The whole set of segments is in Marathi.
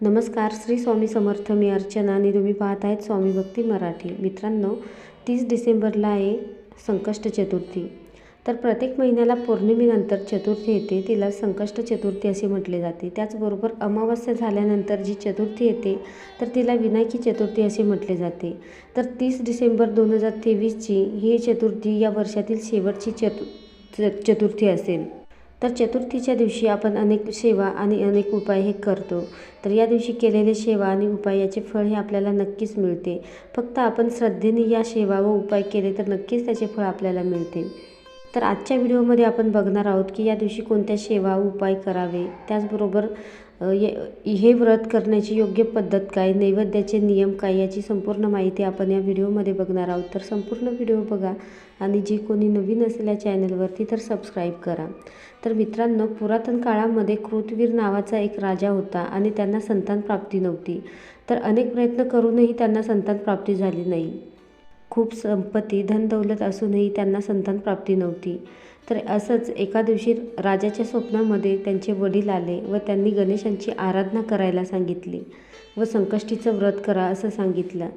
नमस्कार श्री स्वामी समर्थ मी अर्चना आणि तुम्ही पाहत आहेत स्वामी भक्ती मराठी. मित्रांनो तीस डिसेंबरला आहे संकष्ट चतुर्थी. तर प्रत्येक महिन्याला पौर्णिमेनंतर चतुर्थी येते तिला संकष्ट चतुर्थी असे म्हटले जाते. त्याचबरोबर अमावस्या झाल्यानंतर जी चतुर्थी येते तर तिला विनायकी चतुर्थी असे म्हटले जाते. तर तीस डिसेंबर दोन हजार तेवीसची ही चतुर्थी या वर्षातील शेवटची चतु च चतुर्थी असेल. तर चतुर्थीच्या दिवशी आपण अनेक सेवा आणि अनेक उपाय हे करतो. तर या दिवशी केलेले सेवा आणि उपाय याचे फळ हे आपल्याला नक्कीच मिळते. फक्त आपण श्रद्धेने या सेवा व उपाय केले तर नक्कीच त्याचे फळ आपल्याला मिळते. तर आजच्या व्हिडिओमध्ये आपण बघणार आहोत की या दिवशी कोणत्या सेवा उपाय करावे? त्याचबरोबर हे व्रत करण्याची योग्य पद्धत काय? नैवेद्याचे नियम काय? याची संपूर्ण माहिती आपण या व्हिडिओमध्ये बघणार आहोत. तर संपूर्ण व्हिडिओ बघा आणि जे कोणी नवीन असेल या चॅनलवरती तर सबस्क्राईब करा. तर मित्रांनो पुरातन काळामध्ये कृतवीर नावाचा एक राजा होता आणि त्यांना संतान प्राप्ती नव्हती. तर अनेक प्रयत्न करूनही त्यांना संतान प्राप्ती झाली नाही. खूप संपत्ती धनदौलत असूनही त्यांना संतान प्राप्ती नव्हती. तर असंच एका दिवशी राजाच्या स्वप्नामध्ये त्यांचे वडील आले व त्यांनी गणेशांची आराधना करायला सांगितली व संकष्टीचं व्रत करा असं सांगितलं.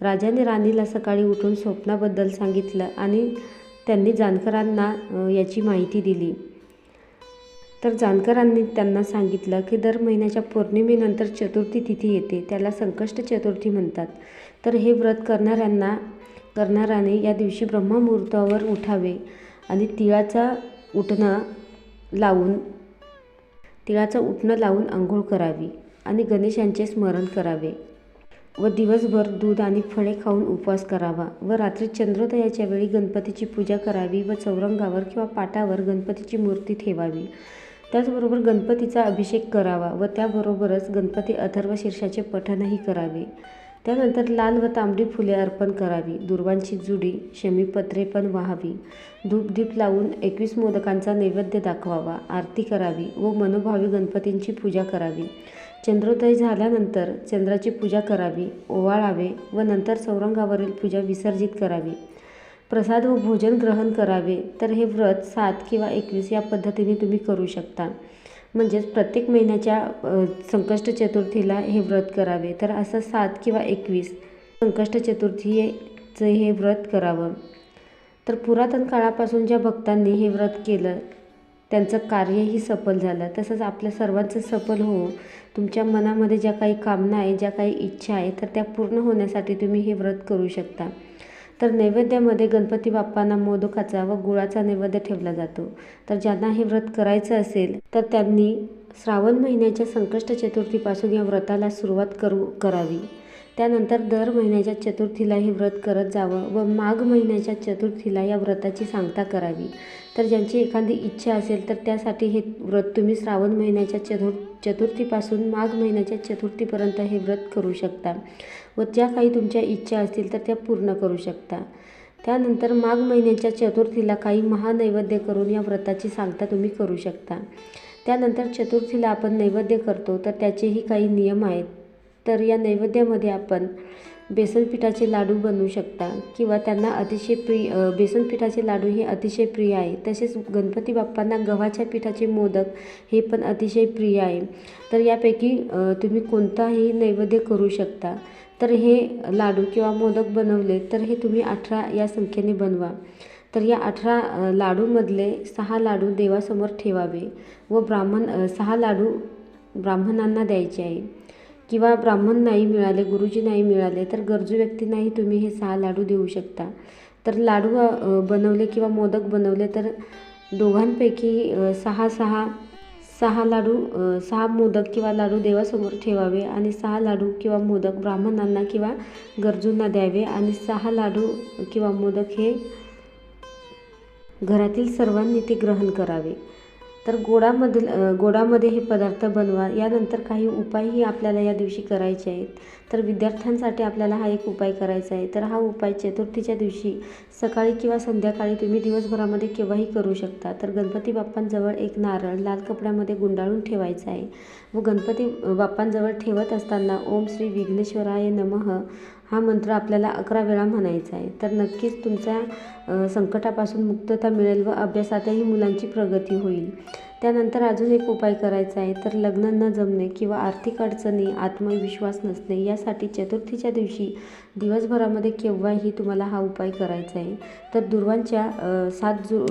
राजाने राणीला सकाळी उठून स्वप्नाबद्दल सांगितलं आणि त्यांनी जानकरांना याची माहिती दिली. तर जानकरांनी त्यांना सांगितलं की दर महिन्याच्या पौर्णिमेनंतर चतुर्थी तिथी येते त्याला संकष्ट चतुर्थी म्हणतात. तर हे व्रत करणाऱ्यांना करणाराने या दिवशी ब्रह्ममुहूर्तावर उठावे आणि तिळाचा उठणं लावून तिळाचं उठणं लावून आंघोळ करावी आणि गणेशांचे स्मरण करावे व दिवसभर दूध आणि फळे खाऊन उपवास करावा व रात्री चंद्रोदयाच्या वेळी गणपतीची पूजा करावी व चौरंगावर किंवा पाटावर गणपतीची मूर्ती ठेवावी. त्याचबरोबर गणपतीचा अभिषेक करावा व त्याबरोबरच गणपती अथर्व शीर्षाचे पठणही करावे. त्यानंतर लाल व तांबडी फुले अर्पण करावी. दुर्वांची जुडी शमीपत्रे पण व्हावी. धूपदीप लावून एकवीस मोदकांचा नैवेद्य दाखवावा. आरती करावी व मनोभावी गणपतींची पूजा करावी. चंद्रोदय झाल्यानंतर चंद्राची पूजा करावी ओवाळावे व नंतर चौरंगावरील पूजा विसर्जित करावी. प्रसाद व भोजन ग्रहण करावे. तर हे व्रत सात किंवा एकवीस या पद्धतीने तुम्ही करू शकता. म्हणजेच प्रत्येक महिन्याच्या संकष्ट चतुर्थीला हे व्रत करावे. तर असं सात किंवा एकवीस संकष्ट चतुर्थीचं हे व्रत करावं. तर पुरातन काळापासून ज्या भक्तांनी हे व्रत केलं त्यांचं कार्यही सफल झालं. तसंच आपल्या सर्वांचं सफल हो तुमच्या मनामध्ये ज्या काही कामना आहे ज्या काही इच्छा आहे तर त्या पूर्ण होण्यासाठी तुम्ही हे व्रत करू शकता. तर नैवेद्यामध्ये गणपती बाप्पांना मोदकाचा व गुळाचा नैवेद्य ठेवला जातो. तर ज्यांना हे व्रत करायचं असेल तर त्यांनी श्रावण महिन्याच्या संकष्ट चतुर्थीपासून या व्रताला सुरुवात करू करावी. त्यानंतर दर महिन्याच्या चतुर्थीला हे व्रत करत जावं व माघ महिन्याच्या चतुर्थीला या व्रताची सांगता करावी. तर ज्यांची एखादी इच्छा असेल तर त्यासाठी हे व्रत तुम्ही श्रावण महिन्याच्या चतुर् चतुर्थीपासून माघ महिन्याच्या चतुर्थीपर्यंत हे व्रत करू शकता व ज्या काही तुमच्या इच्छा असतील तर त्या पूर्ण करू शकता. त्यानंतर माघ महिन्याच्या चतुर्थीला काही महानैवेद्य करून या व्रताची सांगता तुम्ही करू शकता. त्यानंतर चतुर्थीला आपण नैवेद्य करतो तर त्याचेही काही नियम आहेत. तर या नैवेद्यामध्ये आपण बेसन पिठाचे लाडू बनवू शकता किंवा त्यांना अतिशय प्रिय बेसन पिठाचे लाडू हे अतिशय प्रिय आहे. तसेच गणपती बाप्पांना गव्हाच्या पिठाचे मोदक हे पण अतिशय प्रिय आहे. तर यापैकी तुम्ही कोणताही नैवेद्य करू शकता. तर हे लाडू किंवा मोदक बनवले तर हे तुम्ही अठरा या संख्येने बनवा. तर या अठरा लाडूमधले सहा लाडू देवासमोर ठेवावे व ब्राह्मण सहा लाडू ब्राह्मणांना द्यायचे आहे. किंवा ब्राह्मण नाही मिळाले गुरुजी नाही मिळाले तर गरजू व्यक्तींनाही तुम्ही हे सहा लाडू देऊ शकता. तर लाडू बनवले किंवा मोदक बनवले तर दोघांपैकी सहा सहा सहा लाडू सहा मोदक किंवा लाडू देवासमोर ठेवावे आणि सहा लाडू किंवा मोदक ब्राह्मणांना किंवा गरजूंना द्यावे आणि सहा लाडू किंवा मोदक हे घरातील सर्वांनी ते ग्रहण करावे. तर गोडामधील गोडामध्ये हे पदार्थ बनवा. यानंतर काही उपायही आपल्याला या दिवशी करायचे आहेत. तर विद्यार्थ्यांसाठी आपल्याला हा एक उपाय करायचा आहे. तर हा उपाय चतुर्थीच्या दिवशी सकाळी किंवा संध्याकाळी तुम्ही दिवसभरामध्ये केव्हाही करू शकता. तर गणपती बाप्पांजवळ एक नारळ लाल कपड्यामध्ये गुंडाळून ठेवायचा आहे. व गणपती बाप्पांजवळ ठेवत असताना ओम श्री विघ्नेश्वराय नमः. हा मंत्र आपल्याला अकरा वेळा म्हणायचा आहे. तर नक्कीच तुमच्या संकटापासून मुक्तता मिळेल व अभ्यासातही मुलांची प्रगती होईल. त्यानंतर अजून एक उपाय करायचा आहे. तर लग्न न जमणे किंवा आर्थिक अडचणी आत्मविश्वास नसणे यासाठी चतुर्थीच्या दिवशी दिवसभरामध्ये केव्हाही तुम्हाला हा उपाय करायचा आहे. तर दुर्वांच्या सात जु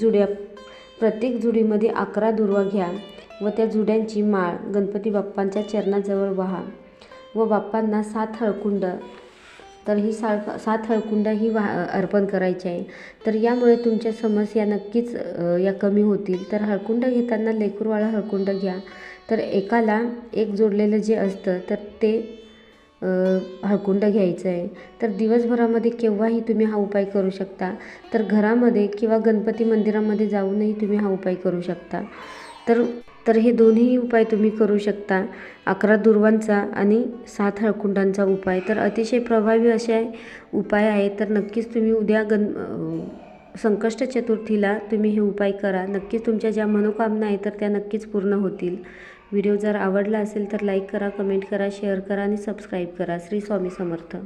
जुड्या प्रत्येक जुडीमध्ये अकरा दुर्वा घ्या व त्या जुड्यांची माळ गणपती बाप्पांच्या चरणाजवळ वहा. व बाप्पांना सात हळकुंड तर ही साळ सात हळकुंड ही वा अर्पण करायची आहे. तर यामुळे तुमच्या समस्या नक्कीच या कमी होतील. तर हळकुंड घेताना लेकूरवाळा हळकुंड घ्या. तर एकाला एक जोडलेलं जे असतं तर ते हळकुंड घ्यायचं आहे. तर दिवसभरामध्ये केव्हाही तुम्ही हा उपाय करू शकता. तर घरामध्ये किंवा गणपती मंदिरामध्ये जाऊनही तुम्ही हा उपाय करू शकता. तर तर हे दोन्ही उपाय तुम्ही करू शकता. अकरा दुर्वांचा आणि सात हळकुंडांचा उपाय. तर अतिशय प्रभावी असे उपाय आहे तर नक्कीच तुम्ही उद्या गण संकष्ट चतुर्थीला तुम्ही हे उपाय करा. नक्कीच तुमच्या ज्या मनोकामना आहेत तर त्या नक्कीच पूर्ण होतील. व्हिडिओ जर आवडला असेल तर लाईक करा कमेंट करा शेअर करा आणि सबस्क्राईब करा. श्री स्वामी समर्थ.